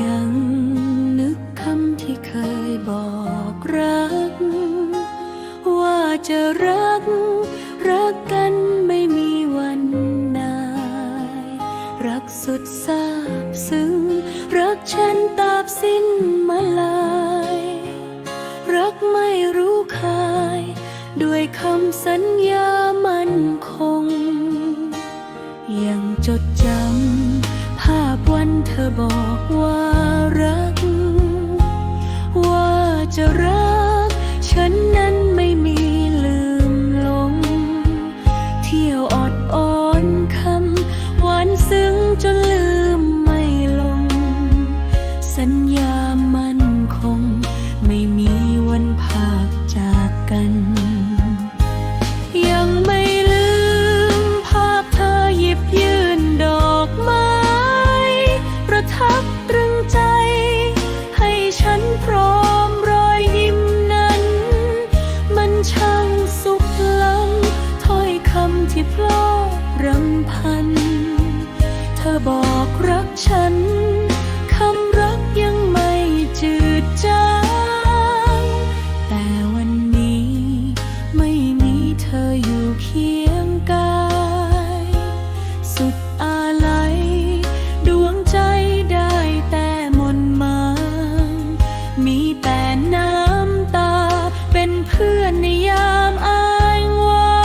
ยังนึกคำที่เคยบอกรัก ว่าจะรัก รักกันไม่มีวันนาย รักสุดซาบซึ้ง รักฉันตราบสิ้นมาลาย รักไม่รู้คาย ด้วยคำสัญญามันคง ยังจดจำ ภาพวันเธอบอกว่ารัก ว่าจะรัก ฉันนั้น เคียงกาย สุดอาลัยดวงใจได้แต่หมนหมางมีแต่น้ำตาเป็นเพื่อนในยามอ้างว้า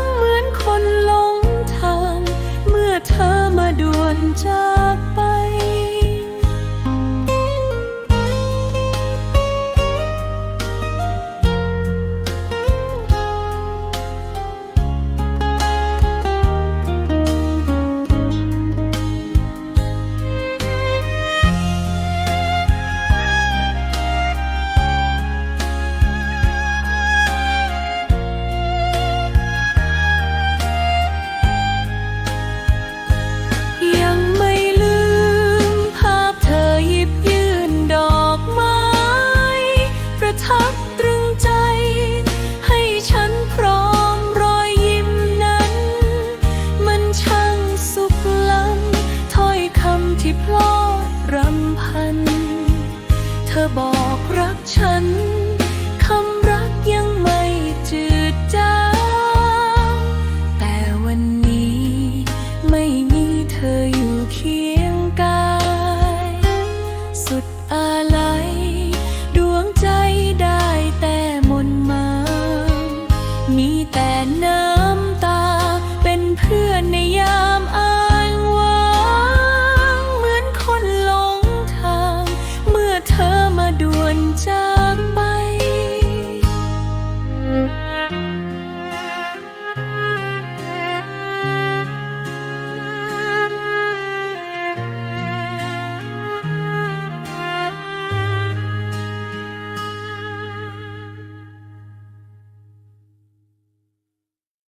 งเหมือนคนหลงทาง เมื่อเธอมาด่วนใจ ลอดรำพัน เธอบอกรักฉัน คำรักยังไม่จืดจางแต่วันนี้ไม่มีเธออยู่เคียง